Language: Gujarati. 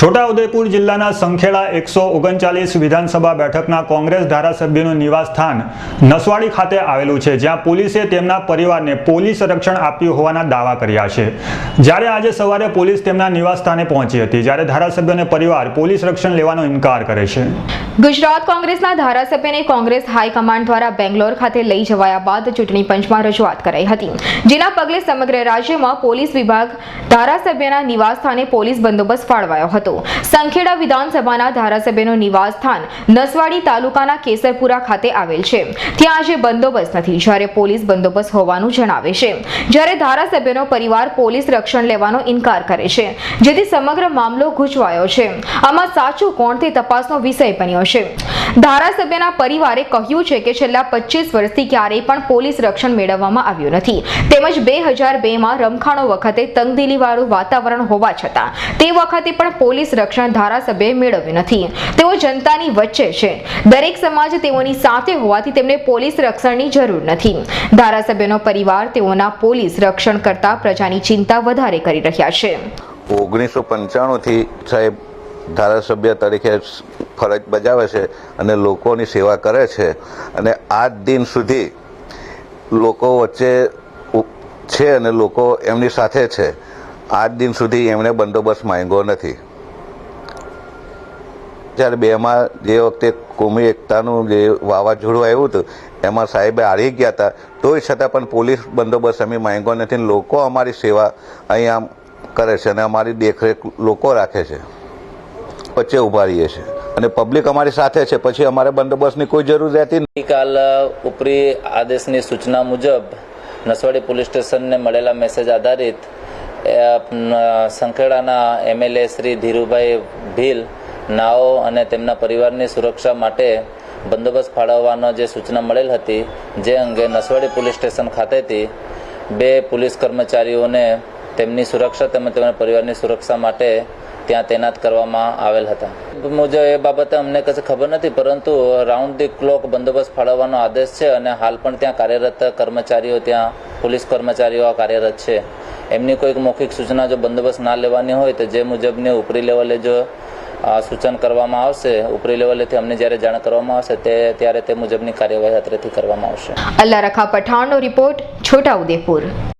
છોટાઉદેપુર જિલ્લાના સંખેડા એકસો ઓગણચાલીસ વિધાનસભા બેઠકના કોંગ્રેસ ધારાસભ્યનું નિવાસસ્થાન નસવાડી ખાતે આવેલું છે, જ્યાં પોલીસે તેમના પરિવારને પોલીસ રક્ષણ આપ્યું હોવાના દાવા કર્યા છે. જ્યારે આજે સવારે પોલીસ તેમના નિવાસસ્થાને પહોંચી હતી, જ્યારે ધારાસભ્યને પરિવાર પોલીસ રક્ષણ લેવાનો ઇનકાર કરે છે. ગુજરાત કોંગ્રેસના ધારાસભ્યને કોંગ્રેસ હાઈકમાન્ડ દ્વારા બેંગ્લોર ખાતે લઈ જવાયા બાદ ચૂંટણી પંચમાં રજૂઆત કરાઈ હતી. જેના પગલે સમગ્ર રાજ્યમાં પોલીસ વિભાગ ધારાસભ્યના નિવાસસ્થાને પોલીસ બંદોબસ્ત ફાળવાયો હતો. સંખેડા વિધાનસભાના ધારાસભ્યનું નિવાસસ્થાન નસવાડી તાલુકાના કેસરપુરા ખાતે આવેલ છે. ત્યાં આજે બંદોબસ્ત નથી. જ્યારે પોલીસ બંદોબસ્ત હોવાનું જણાવે છે. જ્યારે ધારાસભ્યનો પરિવાર પોલીસ રક્ષણ લેવાનો ઇનકાર કરે છે. જેથી સમગ્ર મામલો ગુંચવાયો છે. આમાં સાચું કોણ તે તપાસનો વિષય બન્યો છે. ધારાસભ્યના પરિવારે કહ્યું છે કે છેલ્લા પચીસ વર્ષથી ક્યારેય પણ પોલીસ રક્ષણ મેળવવામાં આવ્યું નથી. તેમજ બે હજાર બેમાં રમખાણો વખતે તંગદિલીવાળું વાતાવરણ હોવા છતાં તે વખતે પણ પોલીસ રક્ષણ ધારાસભ્યએ મેળવ્યું નથી. તેઓ જનતાની વચ્ચે છે. દરેક સમાજ તેઓની સાથે હોવાથી તેમને પોલીસ રક્ષણની જરૂર નથી. ધારાસભ્યનો પરિવાર તેઓના પોલીસ રક્ષણ કરતા પ્રજાની ચિંતા વધારે કરી રહ્યા છે. ઓગણીસો પંચાણુંથી સાહેબ, ધારાસભ્ય તરીકે ફરજ બજાવે છે અને લોકોની સેવા કરે છે. અને આજ દિન સુધી લોકો વચ્ચે છે અને લોકો એમની સાથે છે. આજ દિન સુધી એમણે બંદોબસ્ત માંગ્યો નથી. જ્યારે બેમાં જે વખતે કોમી એકતાનું જે વાવાઝોડું આવ્યું હતું, એમાં સાહેબે હારી ગયા હતા. તોય છતાં પણ પોલીસ બંદોબસ્ત અમે માંગ્યો નથી લોકો અમારી સેવા અહીંયા કરે છે અને અમારી દેખરેખ લોકો રાખે છે. વચ્ચે ઊભા રહીએ છે. અને પબ્લિક અમારી સાથે છે. પછી અમારે બંદોબસ્તની કોઈ જરૂર રહેતી નથી. કાલ ઉપરી આદેશની સૂચના મુજબ નસવાડી પોલીસ સ્ટેશનને મળેલા મેસેજ આધારિત સંખેડાના એમએલએ શ્રી ધીરુભાઈ ભીલ નાઓ અને તેમના પરિવારની સુરક્ષા માટે બંદોબસ્ત ફાળવવાનો જે સૂચના મળેલ હતી, જે અંગે નસવાડી પોલીસ સ્ટેશન ખાતેથી બે પોલીસ કર્મચારીઓને તેમની સુરક્ષા તેમજ તેમના પરિવારની સુરક્ષા માટે ત્યાં તૈનાત કરવામાં આવેલ હતા. મુજબ એ બાબતે અમને કશે ખબર નથી, પરંતુ રાઉન્ડ ધી ક્લોક બંદોબસ્ત ફાળવવાનો આદેશ છે અને હાલ પણ ત્યાં કાર્યરત કર્મચારીઓ, ત્યાં પોલીસ કર્મચારીઓ કાર્યરત છે. એમની કોઈક મૌખિક સૂચના જો બંદોબસ્ત ના લેવાની હોય તો જે મુજબની ઉપરી લેવલે જો સૂચન કરવામાં આવશે. ઉપરી લેવલેથી અમને જ્યારે જાણ કરવામાં આવશે, તે ત્યારે તે મુજબની કાર્યવાહી અત્રેથી કરવામાં આવશે. અલ્લા રખા પઠાણનો રિપોર્ટ છોટાઉદેપુર